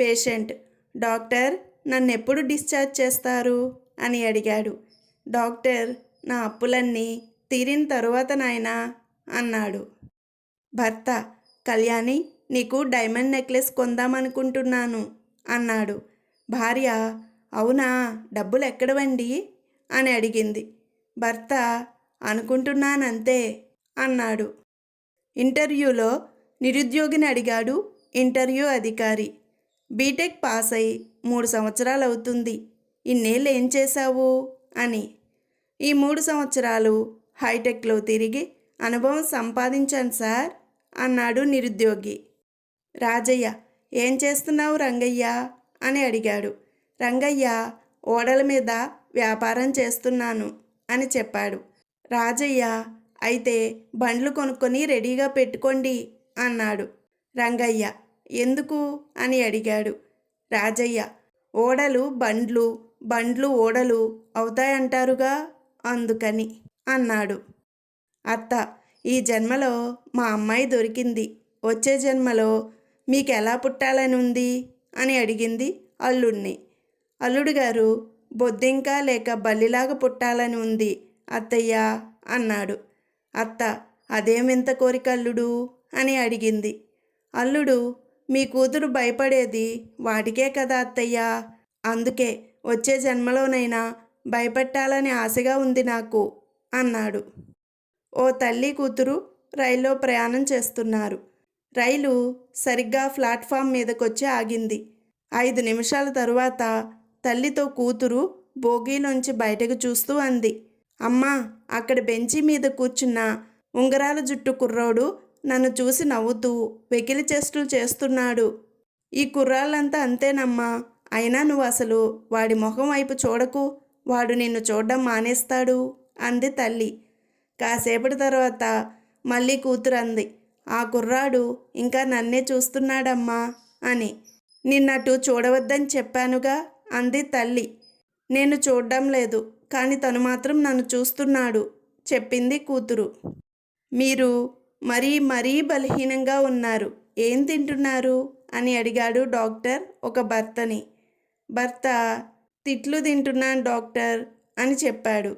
Patient doctor నన్ను ఎప్పుడు discharge చేస్తారు? అని అడిగాడు. డాక్టర్ నా అప్పులన్నీ తీరిన తరువాత నాయనా? అన్నాడు. భర్త కళ్యాణి నీకు డైమండ్ నెక్లెస్ కొందామనుకుంటున్నాను అన్నాడు. భార్య అవునా? డబ్బులు ఎక్కడవండి? అని అడిగింది. భర్త అనుకుంటున్నానంతే అన్నాడు. ఇంటర్వ్యూలో నిరుద్యోగిని అడిగాడు ఇంటర్వ్యూ అధికారి. బీటెక్ పాస్ అయి మూడు సంవత్సరాలు అవుతుంది ఇన్నేళ్ళు ఏం చేశావు? అని. ఈ మూడు సంవత్సరాలు హైటెక్లో తిరిగి అనుభవం సంపాదించాను సార్ అన్నాడు నిరుద్యోగి. రాజయ్య ఏం చేస్తున్నావు రంగయ్య? అని అడిగాడు. రంగయ్య ఓడల మీద వ్యాపారం చేస్తున్నాను అని చెప్పాడు. రాజయ్య అయితే బండ్లు కొనుక్కొని రెడీగా పెట్టుకోండి అన్నాడు. రంగయ్య ఎందుకు? అని అడిగాడు. రాజయ్య ఓడలు బండ్లు బండ్లు ఓడలు అవుతాయంటారుగా? అందుకని అన్నాడు. అత్త ఈ జన్మలో మా అమ్మాయి దొరికింది. వచ్చే జన్మలో మీకు ఎలా పుట్టాలని ఉంది అని అడిగింది అల్లుడిని అల్లుడు గారు బొద్దింక లేక బల్లిలాగా పుట్టాలని ఉంది అత్తయ్య అన్నాడు. అత్త అదేమింత కోరిక అల్లుడు? అని అడిగింది. అల్లుడు మీ కూతురు భయపడేది వాటికే కదా అత్తయ్య. అందుకే వచ్చే జన్మలోనైనా భయపెట్టాలని ఆశగా ఉంది నాకు అన్నాడు. ఓ తల్లి కూతురు రైల్లో ప్రయాణం చేస్తున్నారు. రైలు సరిగ్గా ప్లాట్ఫామ్ మీదకొచ్చి ఆగింది. ఐదు నిమిషాల తరువాత తల్లితో కూతురు బోగీలోంచి బయటకు చూస్తూ అంది. అమ్మా అక్కడ బెంచి మీద కూర్చున్న ఉంగరాల జుట్టు కుర్రోడు నన్ను చూసి నవ్వుతూ వెకిలి చేష్టలు చేస్తున్నాడు. ఈ కుర్రాళ్ళంతా అంతేనమ్మా. అయినా నువ్వు అసలు వాడి మొహం వైపు చూడకు. వాడు నిన్ను చూడడం మానేస్తాడు అంది తల్లి. కాసేపటి తర్వాత మళ్ళీ కూతురు అంది. ఆ కుర్రాడు ఇంకా నన్నే చూస్తున్నాడమ్మా అని. నిన్నటు చూడవద్దని చెప్పానుగా అంది తల్లి. నేను చూడడం లేదు కానీ తను మాత్రం నన్ను చూస్తున్నాడు చెప్పింది కూతురు. మీరు మరీ మరీ బలహీనంగా ఉన్నారు. ఏం తింటున్నారు? అని అడిగాడు డాక్టర్ ఒక భర్తని. భర్త తిట్లు తింటున్నాను డాక్టర్ అని చెప్పాడు.